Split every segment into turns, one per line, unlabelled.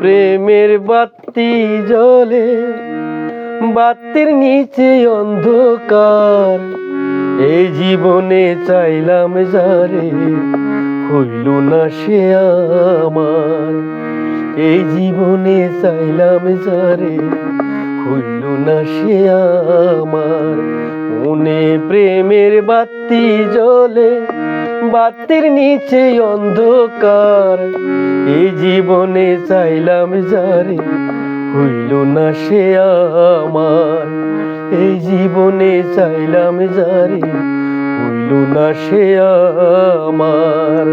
প্রেমের বাতি জ্বলে, বাতির নিচে অন্ধকার। এই জীবনে চাইলাম যারে হইল না সে আমার। এই জীবনে চাইলাম যারে হইল না সে আমার। মনে প্রেমের বাতি জ্বলে বাতির নিচে অন্ধকার। এই জীবনে চাইলাম যারে হইল না সে আমার। এই জীবনে চাইলাম যারে হইল না সে আমার।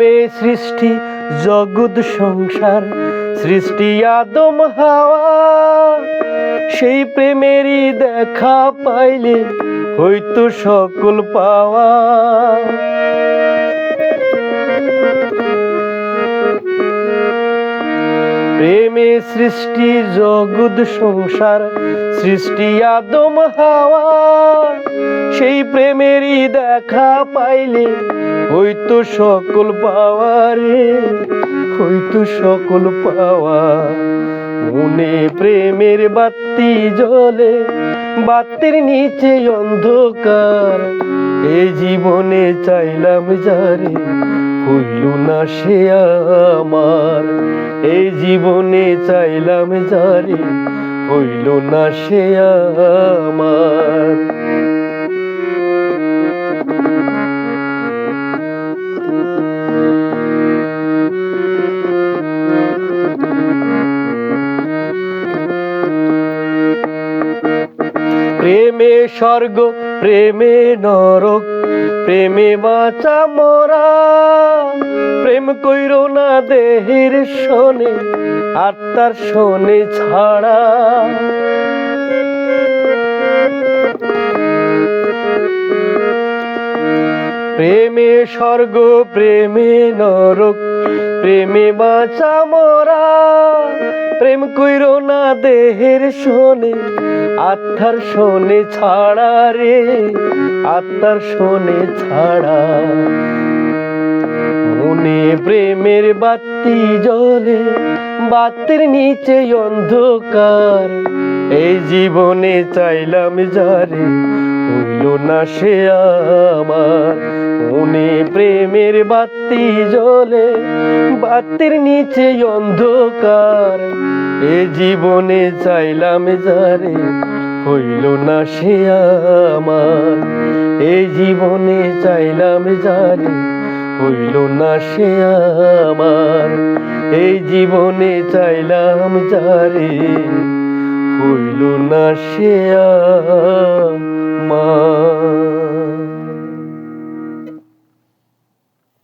প্রেমে সৃষ্টি, জগৎ সংসার, সৃষ্টি আদম হাওয়া। সেই প্রেমেরই দেখা পাইলে হয়তো সকল পাওয়া। প্রেমে সৃষ্টি, জগৎ সংসার, সৃষ্টি আদম হাওয়া। দেখা পাইলে, হয়তো সকল পাওয়া রে হয়তো সকল পাওয়া। মনে প্রেমের বাতি জ্বলে, বাতির নিচে অন্ধকার। এই জীবনে চাইলাম যারে, হইল না সে আমার। এই জীবনে চাইলাম যারে, হইল না সে আমার। স্বর্গ, প্রেমে নরক, প্রেমে বাঁচা মরা। প্রেম কইর না দেহের শোনে আত্মার শোনে ছাড়া। প্রেমে স্বর্গ, প্রেমে নরক, প্রেমে বাঁচা মরা। প্রেম কইর না দেহের শোনে, আত্মার শোনে ছাড়া রে, আত্মার শোনে ছাড়া। মনে প্রেমের বাতি জ্বলে, বাতির নিচে অন্ধকার। এই জীবনে চাইলাম যারে, হইল না সে আমার। প্রেমের বাতি জ্বলে, বাতির নিচে অন্ধকার। এ জীবনে চাইলাম যারে হইল না সে আমার। এ জীবনে চাইলাম যারে হইল না সে আমার। এই জীবনে চাইলাম যারে হইল না সে আমার।